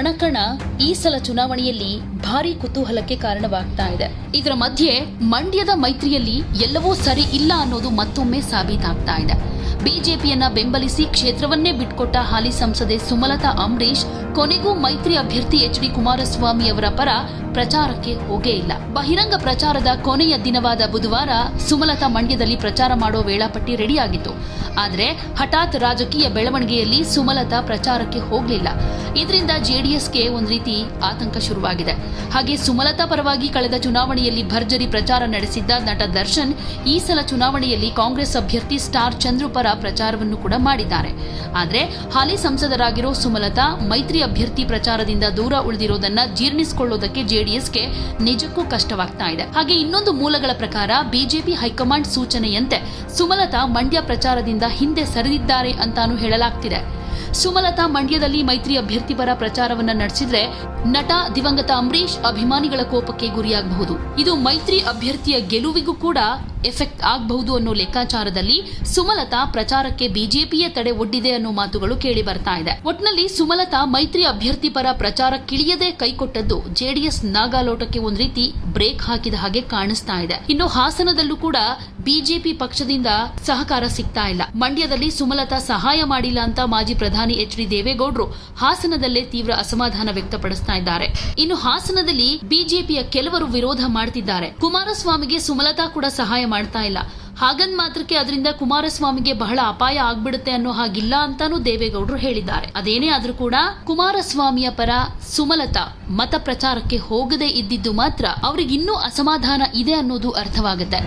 ರಣಕಣ ಈ ಸಲ ಚುನಾವಣೆಯಲ್ಲಿ ಭಾರಿ ಕುತೂಹಲಕ್ಕೆ ಕಾರಣವಾಗ್ತಾ ಇದೆ. ಇದರ ಮಧ್ಯೆ ಮಂಡ್ಯದ ಮೈತ್ರಿಯಲ್ಲಿ ಎಲ್ಲವೂ ಸರಿ ಇಲ್ಲ ಅನ್ನೋದು ಮತ್ತೊಮ್ಮೆ ಸಾಬೀತಾಗ್ತಾ ಇದೆ. ಬಿಜೆಪಿಯನ್ನ ಬೆಂಬಲಿಸಿ ಕ್ಷೇತ್ರವನ್ನೇ ಬಿಟ್ಕೊಟ್ಟ ಹಾಲಿ ಸಂಸದೆ ಸುಮಲತಾ ಅಂಬರೀಶ್ ಕೊನೆಗೂ ಮೈತ್ರಿ ಅಭ್ಯರ್ಥಿ ಎಚ್ ಡಿ ಕುಮಾರಸ್ವಾಮಿ ಅವರ ಪರ ಪ್ರಚಾರಕ್ಕೆ ಹೋಗೇ ಇಲ್ಲ. ಬಹಿರಂಗ ಪ್ರಚಾರದ ಕೊನೆಯ ದಿನವಾದ ಬುಧವಾರ ಸುಮಲತಾ ಮಂಡ್ಯದಲ್ಲಿ ಪ್ರಚಾರ ಮಾಡೋ ವೇಳಾಪಟ್ಟಿ ರೆಡಿಯಾಗಿತ್ತು. ಆದರೆ ಹಠಾತ್ ರಾಜಕೀಯ ಬೆಳವಣಿಗೆಯಲ್ಲಿ ಸುಮಲತಾ ಪ್ರಚಾರಕ್ಕೆ ಹೋಗಲಿಲ್ಲ. ಇದರಿಂದ ಜೆಡಿಎಸ್ಗೆ ಒಂದು ರೀತಿ ಆತಂಕ ಶುರುವಾಗಿದೆ. ಹಾಗೆ ಸುಮಲತಾ ಪರವಾಗಿ ಕಳೆದ ಚುನಾವಣೆಯಲ್ಲಿ ಭರ್ಜರಿ ಪ್ರಚಾರ ನಡೆಸಿದ್ದ ನಟ ದರ್ಶನ್ ಈ ಸಲ ಚುನಾವಣೆಯಲ್ಲಿ ಕಾಂಗ್ರೆಸ್ ಅಭ್ಯರ್ಥಿ ಸ್ಟಾರ್ ಚಂದ್ರು ಪರ ಪ್ರಚಾರವನ್ನು ಕೂಡ ಮಾಡಿದ್ದಾರೆ. ಆದರೆ ಹಾಲಿ ಸಂಸದರಾಗಿರೋ ಸುಮಲತಾ ಮೈತ್ರಿ ಅಭ್ಯರ್ಥಿ ಪ್ರಚಾರದಿಂದ ದೂರ ಉಳಿದಿರೋದನ್ನ ಜೀರ್ಣಿಸಿಕೊಳ್ಳೋದಕ್ಕೆ ಜೆಡಿಎಸ್ಗೆ ನಿಜಕ್ಕೂ ಕಷ್ಟವಾಗ್ತಾ ಇದೆ. ಹಾಗೆ ಇನ್ನೊಂದು ಮೂಲಗಳ ಪ್ರಕಾರ ಬಿಜೆಪಿ ಹೈಕಮಾಂಡ್ ಸೂಚನೆಯಂತೆ ಸುಮಲತಾ ಮಂಡ್ಯ ಪ್ರಚಾರದಿಂದ ಹಿಂದೆ ಸರಿದಿದ್ದಾರೆ ಅಂತಾನೂ ಹೇಳಲಾಗ್ತಿದೆ. ಸುಮಲತಾ ಮಂಡ್ಯದಲ್ಲಿ ಮೈತ್ರಿ ಅಭ್ಯರ್ಥಿ ಪರ ಪ್ರಚಾರವನ್ನ ನಡೆಸಿದ್ರೆ ನಟ ದಿವಂಗತ ಅಂಬರೀಶ್ ಅಭಿಮಾನಿಗಳ ಕೋಪಕ್ಕೆ ಗುರಿಯಾಗಬಹುದು. ಇದು ಮೈತ್ರಿ ಅಭ್ಯರ್ಥಿಯ ಗೆಲುವಿಗೂ ಕೂಡ ಎಫೆಕ್ಟ್ ಆಗಬಹುದು ಅನ್ನೋ ಲೆಕ್ಕಾಚಾರದಲ್ಲಿ ಸುಮಲತಾ ಪ್ರಚಾರಕ್ಕೆ ಬಿಜೆಪಿಯ ತಡೆ ಒಡ್ಡಿದೆ ಅನ್ನೋ ಮಾತುಗಳು ಕೇಳಿ ಬರ್ತಾ ಇದೆ. ಒಟ್ನಲ್ಲಿ ಸುಮಲತಾ ಮೈತ್ರಿ ಅಭ್ಯರ್ಥಿ ಪರ ಪ್ರಚಾರಕ್ಕಿಳಿಯದೆ ಕೈಕೊಟ್ಟದ್ದು ಜೆಡಿಎಸ್ ನಾಗಾಲೋಟಕ್ಕೆ ಒಂದ್ ರೀತಿ ಬ್ರೇಕ್ ಹಾಕಿದ ಹಾಗೆ ಕಾಣಿಸ್ತಾ ಇದೆ. ಇನ್ನು ಹಾಸನದಲ್ಲೂ ಕೂಡ ಬಿಜೆಪಿ ಪಕ್ಷದಿಂದ ಸಹಕಾರ ಸಿಗ್ತಾ ಇಲ್ಲ. ಮಂಡ್ಯದಲ್ಲಿ ಸುಮಲತಾ ಸಹಾಯ ಮಾಡಿಲ್ಲ ಅಂತ ಮಾಜಿ ಪ್ರಧಾನಿ ಎಚ್ ಡಿ ದೇವೇಗೌಡರು ಹಾಸನದಲ್ಲೇ ತೀವ್ರ ಅಸಮಾಧಾನ ವ್ಯಕ್ತಪಡಿಸ್ತಾ ಇದ್ದಾರೆ. ಇನ್ನು ಹಾಸನದಲ್ಲಿ ಬಿಜೆಪಿಯ ಕೆಲವರು ವಿರೋಧ ಮಾಡ್ತಿದ್ದಾರೆ. ಕುಮಾರಸ್ವಾಮಿಗೆ ಸುಮಲತಾ ಕೂಡ ಸಹಾಯ ಮಾಡ್ತಾ ಇಲ್ಲ. ಹಾಗಂದ್ ಮಾತ್ರಕ್ಕೆ ಅದರಿಂದ ಕುಮಾರಸ್ವಾಮಿಗೆ ಬಹಳ ಅಪಾಯ ಆಗ್ಬಿಡುತ್ತೆ ಅನ್ನೋ ಹಾಗಿಲ್ಲ ಅಂತಾನೂ ದೇವೇಗೌಡರು ಹೇಳಿದ್ದಾರೆ. ಅದೇನೇ ಆದ್ರೂ ಕೂಡ ಕುಮಾರಸ್ವಾಮಿಯ ಪರ ಸುಮಲತಾ ಮತ ಪ್ರಚಾರಕ್ಕೆ ಹೋಗದೇ ಇದ್ದಿದ್ದು ಮಾತ್ರ ಅವರಿಗಿನ್ನೂ ಅಸಮಾಧಾನ ಇದೆ ಅನ್ನೋದು ಅರ್ಥವಾಗುತ್ತೆ.